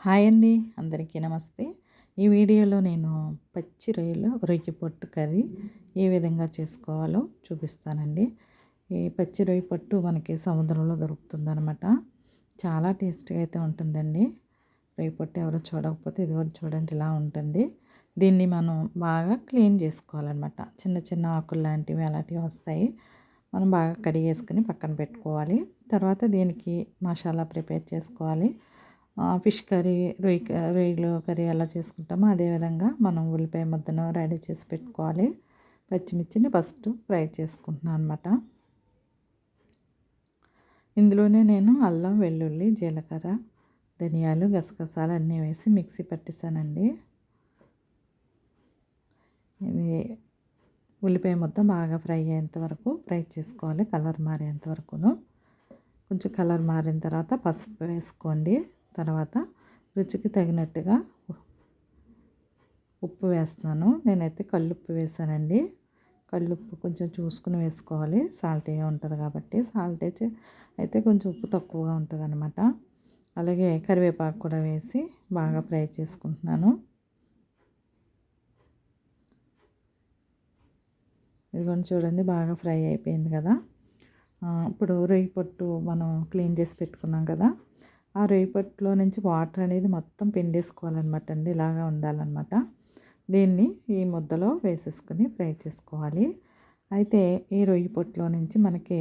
Hi అండి అందరికీ నమస్తే. ఈ వీడియోలో నేను పచ్చి రొయ్యలు రొయ్యి పొట్టు కర్రీ ఏ విధంగా చేసుకోవాలో చూపిస్తానండి. ఈ పచ్చి రొయ్యి పొట్టు మనకి సముద్రంలో దొరుకుతుందనమాట చాలా టేస్ట్గా అయితే ఉంటుందండి. రొయ్యి పొట్టు ఎవరో చూడకపోతే ఇది కూడా చూడండి ఇలా ఉంటుంది. దీన్ని మనం బాగా క్లీన్ చేసుకోవాలన్నమాట. చిన్న చిన్న ఆకులు లాంటివి అలాంటివి వస్తాయి. మనం బాగా కడిగేసుకుని పక్కన పెట్టుకోవాలి. తర్వాత దీనికి మసాలా ప్రిపేర్ చేసుకోవాలి. ఫిష్ కర్రీ రొయ్యి రొయ్యలు కర్రీ ఎలా చేసుకుంటామో అదేవిధంగా మనం ఉల్లిపాయ ముద్దను రెడీ చేసి పెట్టుకోవాలి. పచ్చిమిర్చిని ఫస్ట్ ఫ్రై చేసుకుంటున్నాను అనమాట ఇందులోనే నేను అల్లం వెల్లుల్లి జీలకర్ర ధనియాలు గసగసాలు అన్నీ వేసి మిక్సీ పట్టేసానండి. ఇది ఉల్లిపాయ ముద్ద బాగా ఫ్రై అయ్యేంత వరకు ఫ్రై చేసుకోవాలి కలర్ మారేంత వరకును. కొంచెం కలర్ మారిన తర్వాత పసుపు వేసుకోండి. తర్వాత రుచికి తగినట్టుగా ఉప్పు వేస్తున్నాను. నేనైతే కల్లుప్పు వేసానండి. కల్లుప్పు కొంచెం చూసుకుని వేసుకోవాలి. సాల్టీగా ఉంటుంది కాబట్టి సాల్ట్ అయితే కొంచెం ఉప్పు తక్కువగా ఉంటుంది అనమాట అలాగే కరివేపాకు కూడా వేసి బాగా ఫ్రై చేసుకుంటున్నాను. ఇదిగోండి చూడండి బాగా ఫ్రై అయిపోయింది కదా. ఇప్పుడు రొయ్యి పొట్టు మనం క్లీన్ చేసి పెట్టుకున్నాం కదా. ఆ రేపట్లో నుంచి వాటర్ అనేది మొత్తం పిండేసుకోవాలన్నమాట అండి. ఇలాగా ఉండాలన్నమాట. దీన్ని ఈ ముద్దలో వేసేసుకుని ఫ్రై చేసుకోవాలి. అయితే ఈ రొయ్యి పొట్టులో నుంచి మనకి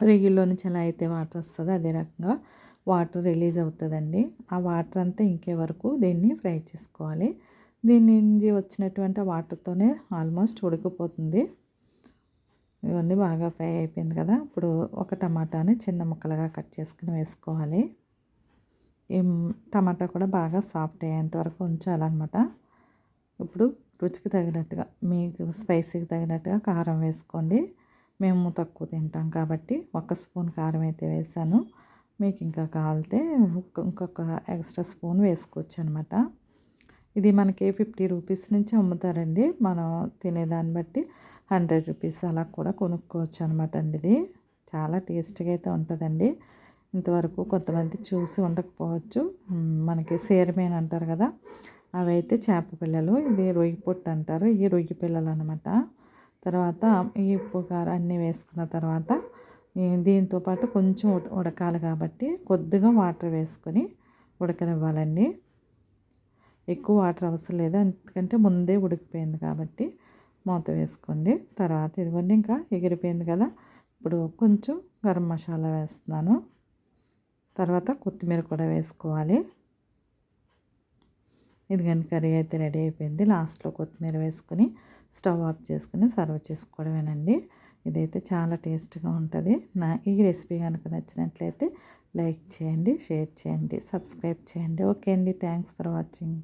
రొయ్యల్లో నుంచి ఎలా అయితే వాటర్ వస్తుందో అదే రకంగా వాటర్ రిలీజ్ అవుతుందండి. ఆ వాటర్ అంతా ఇంకే వరకు దీన్ని ఫ్రై చేసుకోవాలి. దీని నుంచి వచ్చినటువంటి వాటర్తోనే ఆల్మోస్ట్ ఉడికిపోతుంది. ఇవన్నీ బాగా ఫ్రై అయిపోయింది కదా. ఇప్పుడు ఒక టమాటాని చిన్న ముక్కలుగా కట్ చేసుకుని వేసుకోవాలి. ఈ టమాటా కూడా బాగా సాఫ్ట్ అయ్యేంత వరకు ఉంచాలన్నమాట. ఇప్పుడు రుచికి తగినట్టుగా మీకు స్పైసీకి తగినట్టుగా కారం వేసుకోండి. మేము తక్కువ తింటాం కాబట్టి ఒక స్పూన్ కారం అయితే వేసాను. మీకు ఇంకా కావాలితే ఇంకొక ఎక్స్ట్రా స్పూన్ వేసుకోవచ్చు అనమాట ఇది మనకి ఫిఫ్టీ రూపీస్ నుంచి అమ్ముతారండి. మనం తినేదాన్ని బట్టి హండ్రెడ్ రూపీస్ అలా కూడా కొనుక్కోవచ్చు అనమాట అండి ఇది. చాలా టేస్ట్గా అయితే ఉంటుందండి. ఇంతవరకు కొంతమంది చూసి ఉండకపోవచ్చు. మనకి సేరమేన్ అంటారు కదా అవి అయితే చేప పిల్లలు ఇది రొయ్యి పొట్టు అంటారు. ఈ రొయ్యి పిల్లలు అనమాట తర్వాత ఈ ఉప్పు కారం అన్నీ వేసుకున్న తర్వాత దీంతో పాటు కొంచెం ఉడకాలి కాబట్టి కొద్దిగా వాటర్ వేసుకొని ఉడకనివ్వాలండి. ఎక్కువ వాటర్ అవసరం లేదు. ఎందుకంటే ముందే ఉడికిపోయింది కాబట్టి మూత వేసుకోండి. తర్వాత ఇదిగోండి ఇంకా ఎగిరిపోయింది కదా. ఇప్పుడు కొంచెం గరం మసాలా వేస్తున్నాను. తర్వాత కొత్తిమీర కూడా వేసుకోవాలి. ఇదిగని కర్రీ అయితే రెడీ అయిపోయింది. లాస్ట్లో కొత్తిమీర వేసుకొని స్టవ్ ఆఫ్ చేసుకుని సర్వ్ చేసుకోవడమేనండి. ఇదైతే చాలా టేస్ట్గా ఉంటుంది. నా ఈ రెసిపీ కనుక నచ్చినట్లయితే లైక్ చేయండి షేర్ చేయండి సబ్స్క్రైబ్ చేయండి. ఓకే అండి. Thanks for watching.